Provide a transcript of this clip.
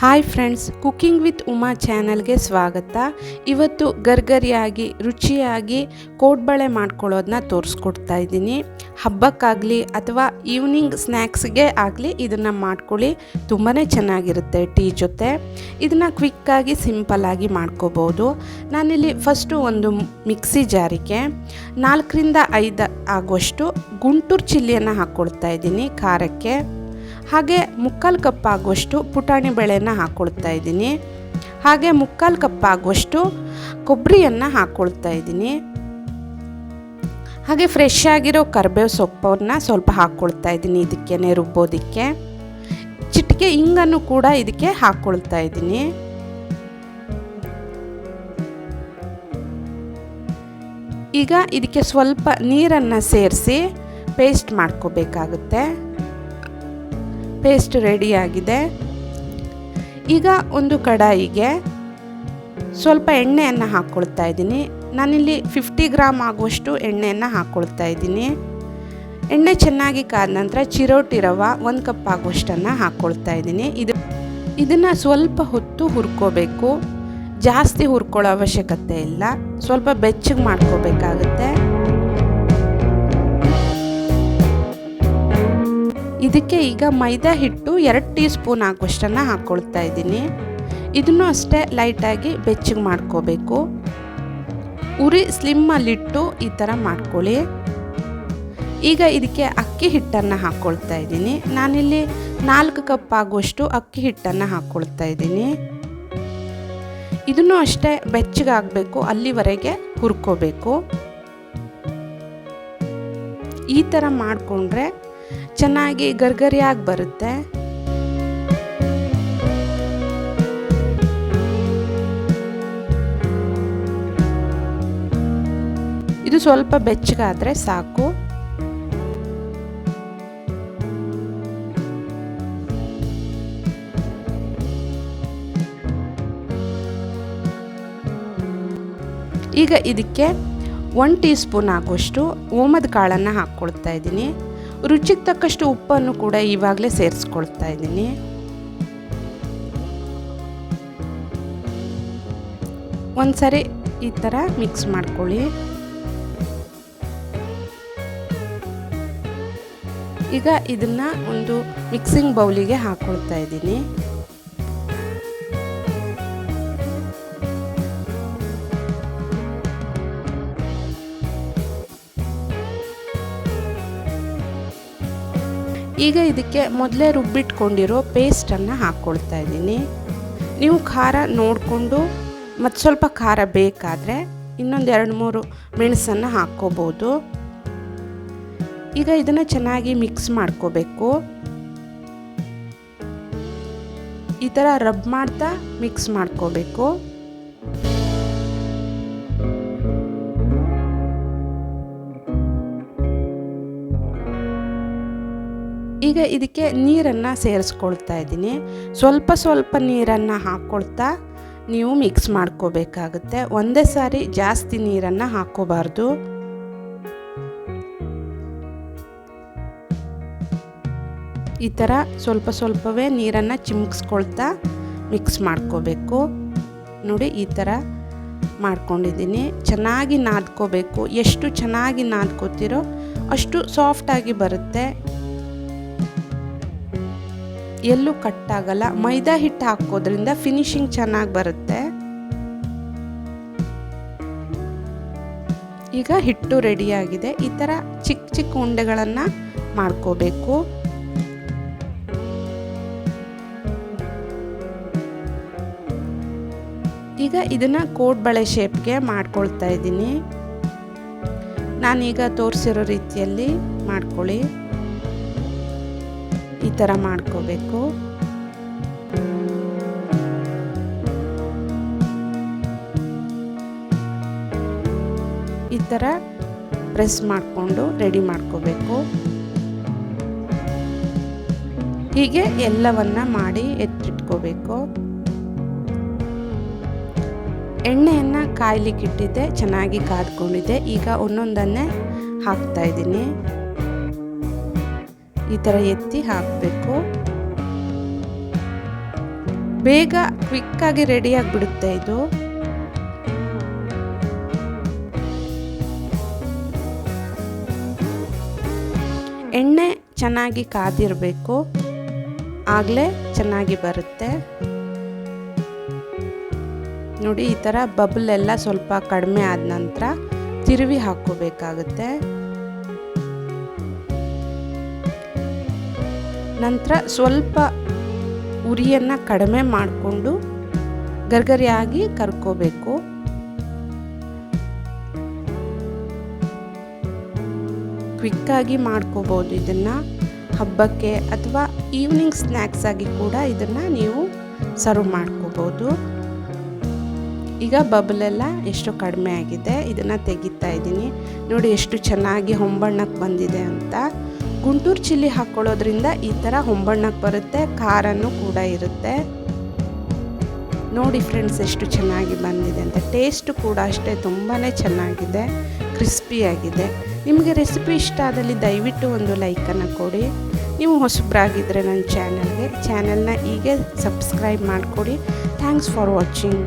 Hi friends cooking with Uma ಚಾನಲ್ಗೆ ಸ್ವಾಗತ. ಇವತ್ತು ಗರ್ಗರಿಯಾಗಿ, ರುಚಿಯಾಗಿ ಕೋಡ್ಬಳೆ ಮಾಡ್ಕೊಳ್ಳೋದನ್ನ ತೋರಿಸ್ಕೊಡ್ತಾ ಇದ್ದೀನಿ. ಹಬ್ಬಕ್ಕಾಗಲಿ ಅಥವಾ ಈವ್ನಿಂಗ್ ಸ್ನ್ಯಾಕ್ಸ್ಗೆ ಆಗಲಿ ಇದನ್ನು ಮಾಡ್ಕೊಳ್ಳಿ. ತುಂಬಾ ಚೆನ್ನಾಗಿರುತ್ತೆ ಟೀ ಜೊತೆ. ಇದನ್ನು ಕ್ವಿಕ್ಕಾಗಿ ಸಿಂಪಲ್ಲಾಗಿ ಮಾಡ್ಕೋಬೋದು. ನಾನಿಲ್ಲಿ ಫಸ್ಟು ಒಂದು ಮಿಕ್ಸಿ ಜಾರಿಗೆ ನಾಲ್ಕರಿಂದ ಐದು ಆಗುವಷ್ಟು ಗುಂಟೂರು ಚಿಲ್ಲಿಯನ್ನು ಹಾಕ್ಕೊಳ್ತಾ ಇದ್ದೀನಿ ಖಾರಕ್ಕೆ. ಹಾಗೆ ಮುಕ್ಕಾಲು ಕಪ್ ಆಗುವಷ್ಟು ಪುಟಾಣಿ ಬೇಳೆನ ಹಾಕ್ಕೊಳ್ತಾ ಇದ್ದೀನಿ. ಹಾಗೆ ಮುಕ್ಕಾಲು ಕಪ್ ಆಗುವಷ್ಟು ಕೊಬ್ಬರಿಯನ್ನು ಹಾಕ್ಕೊಳ್ತಾ ಇದ್ದೀನಿ. ಹಾಗೆ ಫ್ರೆಶ್ ಆಗಿರೋ ಕರಿಬೇವು ಸೊಪ್ಪನ್ನು ಸ್ವಲ್ಪ ಹಾಕ್ಕೊಳ್ತಾ ಇದ್ದೀನಿ ಇದಕ್ಕೆ ರುಬ್ಬೋದಕ್ಕೆ ಚಿಟಿಕೆ ಹಿಂಗನ್ನು ಕೂಡ ಇದಕ್ಕೆ ಹಾಕ್ಕೊಳ್ತಾ ಇದ್ದೀನಿ. ಈಗ ಇದಕ್ಕೆ ಸ್ವಲ್ಪ ನೀರನ್ನು ಸೇರಿಸಿ ಪೇಸ್ಟ್ ಮಾಡ್ಕೋಬೇಕಾಗುತ್ತೆ. ಪೇಸ್ಟ್ ರೆಡಿಯಾಗಿದೆ ಈಗ ಒಂದು ಕಡಾಯಿಗೆ ಸ್ವಲ್ಪ ಎಣ್ಣೆಯನ್ನು ಹಾಕ್ಕೊಳ್ತಾ ಇದ್ದೀನಿ. ನಾನಿಲ್ಲಿ ಫಿಫ್ಟಿ ಗ್ರಾಮ್ ಆಗುವಷ್ಟು ಎಣ್ಣೆಯನ್ನು ಹಾಕ್ಕೊಳ್ತಾ ಇದ್ದೀನಿ. ಎಣ್ಣೆ ಚೆನ್ನಾಗಿ ಕಾದ ನಂತರ ಚಿರೋಟಿ ರವ ಒಂದು ಕಪ್ ಆಗುವಷ್ಟನ್ನು ಹಾಕ್ಕೊಳ್ತಾ ಇದ್ದೀನಿ. ಇದು ಇದನ್ನು ಸ್ವಲ್ಪ ಹೊತ್ತು ಹುರ್ಕೋಬೇಕು. ಜಾಸ್ತಿ ಹುರ್ಕೊಳ್ಳೋ ಅವಶ್ಯಕತೆ ಇಲ್ಲ. ಸ್ವಲ್ಪ ಬೆಚ್ಚಗೆ ಮಾಡ್ಕೋಬೇಕಾಗುತ್ತೆ. ಇದಕ್ಕೆ ಈಗ ಮೈದಾ ಹಿಟ್ಟು ಎರಡು ಟೀ ಸ್ಪೂನ್ ಆಗುವಷ್ಟನ್ನು ಹಾಕ್ಕೊಳ್ತಾ ಇದ್ದೀನಿ. ಇದನ್ನು ಅಷ್ಟೇ ಲೈಟಾಗಿ ಬೆಚ್ಚಗೆ ಮಾಡ್ಕೋಬೇಕು. ಉರಿ ಸ್ಲಿಮ್ಮಲ್ಲಿಟ್ಟು ಈ ಥರ ಮಾಡ್ಕೊಳ್ಳಿ. ಈಗ ಇದಕ್ಕೆ ಅಕ್ಕಿ ಹಿಟ್ಟನ್ನು ಹಾಕ್ಕೊಳ್ತಾ ಇದ್ದೀನಿ. ನಾನಿಲ್ಲಿ ನಾಲ್ಕು ಕಪ್ ಆಗುವಷ್ಟು ಅಕ್ಕಿ ಹಿಟ್ಟನ್ನು ಹಾಕ್ಕೊಳ್ತಾ ಇದ್ದೀನಿ. ಇದನ್ನು ಅಷ್ಟೇ ಬೆಚ್ಚಗಾಗಬೇಕು ಅಲ್ಲಿವರೆಗೆ ಹುರ್ಕೋಬೇಕು. ಈ ಥರ ಮಾಡಿಕೊಂಡ್ರೆ ಚೆನ್ನಾಗಿ ಗರ್ಗರಿಯಾಗಿ ಬರುತ್ತೆ. ಇದು ಸ್ವಲ್ಪ ಬೆಚ್ಚಗಾದರೆ ಸಾಕು. ಈಗ ಇದಕ್ಕೆ ಒನ್ ಟೀ ಸ್ಪೂನ್ ಹಾಕುವಷ್ಟು ಓಮದ ಕಾಳನ್ನು ಹಾಕ್ಕೊಳ್ತಾ ಇದ್ದೀನಿ. ರುಚಿಗೆ ತಕ್ಕಷ್ಟು ಉಪ್ಪನ್ನು ಕೂಡ ಇವಾಗಲೇ ಸೇರಿಸ್ಕೊಳ್ತಾ ಇದ್ದೀನಿ. ಒಂದ್ಸರಿ ಈ ಥರ ಮಿಕ್ಸ್ ಮಾಡ್ಕೊಳ್ಳಿ. ಈಗ ಇದನ್ನು ಒಂದು ಮಿಕ್ಸಿಂಗ್ ಬೌಲಿಗೆ ಹಾಕ್ಕೊಳ್ತಾ ಇದ್ದೀನಿ. ಈಗ ಇದಕ್ಕೆ ಮೊದಲೇ ರುಬ್ಬಿಟ್ಕೊಂಡಿರೋ ಪೇಸ್ಟನ್ನು ಹಾಕ್ಕೊಳ್ತಾ ಇದ್ದೀನಿ. ನೀವು ಖಾರ ನೋಡಿಕೊಂಡು ಮತ್ತು ಸ್ವಲ್ಪ ಖಾರ ಬೇಕಾದರೆ ಇನ್ನೊಂದು ಎರಡು ಮೂರು ಮೆಣಸನ್ನು ಹಾಕ್ಕೋಬೋದು. ಈಗ ಇದನ್ನು ಚೆನ್ನಾಗಿ ಮಿಕ್ಸ್ ಮಾಡ್ಕೋಬೇಕು. ಈ ಥರ ರಬ್ ಮಾಡ್ತಾ ಮಿಕ್ಸ್ ಮಾಡ್ಕೋಬೇಕು. ಈಗ ಇದಕ್ಕೆ ನೀರನ್ನು ಸೇರಿಸ್ಕೊಳ್ತಾ ಇದ್ದೀನಿ. ಸ್ವಲ್ಪ ಸ್ವಲ್ಪ ನೀರನ್ನು ಹಾಕ್ಕೊಳ್ತಾ ನೀವು ಮಿಕ್ಸ್ ಮಾಡ್ಕೋಬೇಕಾಗುತ್ತೆ. ಒಂದೇ ಸಾರಿ ಜಾಸ್ತಿ ನೀರನ್ನು ಹಾಕ್ಕೋಬಾರ್ದು. ಈ ಥರ ಸ್ವಲ್ಪ ಸ್ವಲ್ಪವೇ ನೀರನ್ನು ಚಿಮ್ಕಿಸ್ಕೊಳ್ತಾ ಮಿಕ್ಸ್ ಮಾಡ್ಕೋಬೇಕು. ನೋಡಿ ಈ ಥರ ಮಾಡ್ಕೊಂಡಿದ್ದೀನಿ. ಚೆನ್ನಾಗಿ ನಾದ್ಕೋಬೇಕು. ಎಷ್ಟು ಚೆನ್ನಾಗಿ ನಾದ್ಕೋತಿರೋ ಅಷ್ಟು ಸಾಫ್ಟಾಗಿ ಬರುತ್ತೆ. ಎಲ್ಲೂ ಕಟ್ಟಾಗಲ್ಲ. ಮೈದಾ ಹಿಟ್ಟು ಹಾಕೋದ್ರಿಂದ ಫಿನಿಶಿಂಗ್ ಚೆನ್ನಾಗಿ ಬರುತ್ತೆ. ಈಗ ಹಿಟ್ಟು ರೆಡಿಯಾಗಿದೆ ಈ ಥರ ಚಿಕ್ಕ ಚಿಕ್ಕ ಉಂಡೆಗಳನ್ನು ಮಾಡ್ಕೋಬೇಕು. ಈಗ ಇದನ್ನು ಕೋಡ್ಬಳೆ ಶೇಪ್ಗೆ ಮಾಡ್ಕೊಳ್ತಾ ಇದ್ದೀನಿ. ನಾನೀಗ ತೋರಿಸಿರೋ ರೀತಿಯಲ್ಲಿ ಮಾಡ್ಕೊಳ್ಳಿ. ಈ ಥರ ಮಾಡ್ಕೋಬೇಕು. ಈ ಥರ ಪ್ರೆಸ್ ಮಾಡಿಕೊಂಡು ರೆಡಿ ಮಾಡ್ಕೋಬೇಕು. ಹೀಗೆ ಎಲ್ಲವನ್ನ ಮಾಡಿ ಎತ್ತಿಟ್ಕೋಬೇಕು. ಎಣ್ಣೆಯನ್ನು ಕಾಯ್ಲಿಕ್ಕೆ ಇಟ್ಟಿದ್ದೆ ಚೆನ್ನಾಗಿ ಕಾದ್ಕೊಂಡಿದ್ದೆ. ಈಗ ಒಂದೊಂದನ್ನೇ ಹಾಕ್ತಾ ಇದ್ದೀನಿ. ಈ ಥರ ಎತ್ತಿ ಹಾಕಬೇಕು. ಬೇಗ ಕ್ವಿಕ್ಕಾಗಿ ರೆಡಿಯಾಗಿಬಿಡುತ್ತೆ ಇದು. ಎಣ್ಣೆ ಚೆನ್ನಾಗಿ ಕಾದಿರಬೇಕು. ಆಗಲೇ ಚೆನ್ನಾಗಿ ಬರುತ್ತೆ. ನೋಡಿ ಈ ಥರ ಬಬಲ್ ಎಲ್ಲ ಸ್ವಲ್ಪ ಕಡಿಮೆ ಆದ ನಂತರ ತಿರುವಿ ಹಾಕ್ಕೋಬೇಕಾಗುತ್ತೆ. ನಂತರ ಸ್ವಲ್ಪ ಉರಿಯನ್ನು ಕಡಿಮೆ ಮಾಡಿಕೊಂಡು ಗರ್ಗರಿಯಾಗಿ ಕರ್ಕೋಬೇಕು. ಕ್ವಿಕ್ಕಾಗಿ ಮಾಡ್ಕೋಬೋದು ಇದನ್ನು. ಹಬ್ಬಕ್ಕೆ ಅಥವಾ ಈವ್ನಿಂಗ್ ಸ್ನ್ಯಾಕ್ಸ್ ಆಗಿ ಕೂಡ ಇದನ್ನು ನೀವು ಸರ್ವ್ ಮಾಡ್ಕೋಬೋದು. ಈಗ ಬಬಲೆಲ್ಲ ಎಷ್ಟು ಕಡಿಮೆ ಆಗಿದೆ ಇದನ್ನು ತೆಗಿತಾ ಇದ್ದೀನಿ. ನೋಡಿ ಎಷ್ಟು ಚೆನ್ನಾಗಿ ಹೊಂಬಣ್ಣಕ್ಕೆ ಬಂದಿದೆ ಅಂತ. ಗುಂಟೂರು ಚಿಲ್ಲಿ ಹಾಕ್ಕೊಳ್ಳೋದ್ರಿಂದ ಈ ಥರ ಹೊಂಬಣ್ಣಕ್ಕೆ ಬರುತ್ತೆ, ಖಾರನೂ ಕೂಡ ಇರುತ್ತೆ. ನೋಡಿ ಫ್ರೆಂಡ್ಸ್ ಎಷ್ಟು ಚೆನ್ನಾಗಿ ಬಂದಿದೆ ಅಂತ. ಟೇಸ್ಟ್ ಕೂಡ ಅಷ್ಟೇ ತುಂಬಾ ಚೆನ್ನಾಗಿದೆ ಕ್ರಿಸ್ಪಿಯಾಗಿದೆ ನಿಮಗೆ ರೆಸಿಪಿ ಇಷ್ಟ ಆದಲ್ಲಿ ದಯವಿಟ್ಟು ಒಂದು ಲೈಕನ್ನು ಕೊಡಿ. ನೀವು ಹೊಸಬ್ರಾಗಿದ್ದರೆ ನನ್ನ ಚಾನಲ್ಗೆ ಚಾನಲ್ನ ಹೀಗೆ ಸಬ್ಸ್ಕ್ರೈಬ್ ಮಾಡಿಕೊಡಿ. Thanks for watching